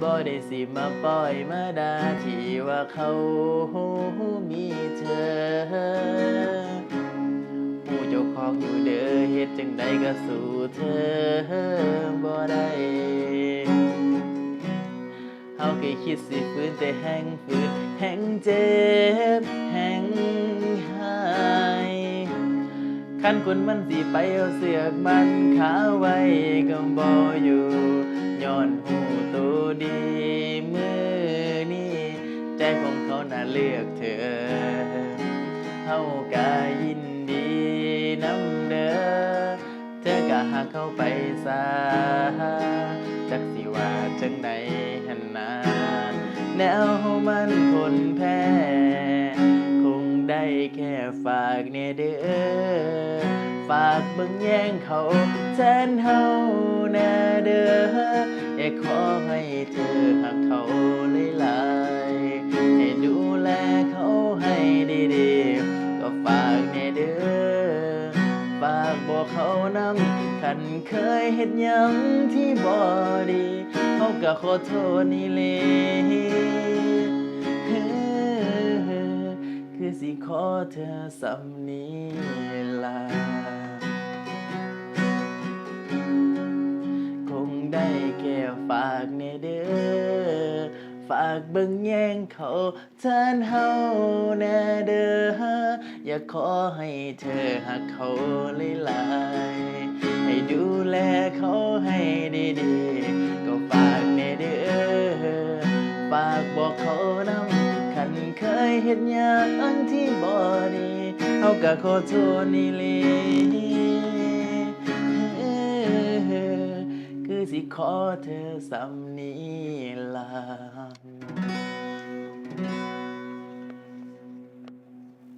บ่ได้สิมาปล่อยมาดาที่ว่าเขามีเธอผู้เจ้าของอยู่เด้อเฮ็ดจังใดก็สู่เธอบ่ได้เฮาก็คิดสิฟื้นแต่แห้งฟื้นแห้งเจ็บแห้งหายคันคนมันสิไปเอาเสือกมันขาไว้ก็บ่อยู่ย้อนหู เขาน่ะเลือกเธอเฮาก็ยินดีนำเด้อเธอก็หาเข้าไปซาจักสิว่าจังใดหันนาแนวมันคนแพ้คงได้แค่ฝากเนเด้อฝากเบิ่งแย่งเขาแทนเฮาแน่เด้ออยากขอให้เธอหักเขาหลย เขานำคันเคยเฮ็ดยังที่บ่ดีเขาก็ขอโทษนี่เลยคือสิขอเธอสำนีลา คงได้แค่ฝากเนเด้อ ฝากเบิ่งแย่งเขาแทนเฮาแน่เด้ออยากขอให้เธอหักเขาหลายๆให้ดูแลเขาให้ดีๆ ก็ฝากเนเด้อฝากบอกเขานำคันเคยเฮ็ดหยังที่บ่ดีเฮาก็ขอโทษนี่เล ขอเธอสำนีลา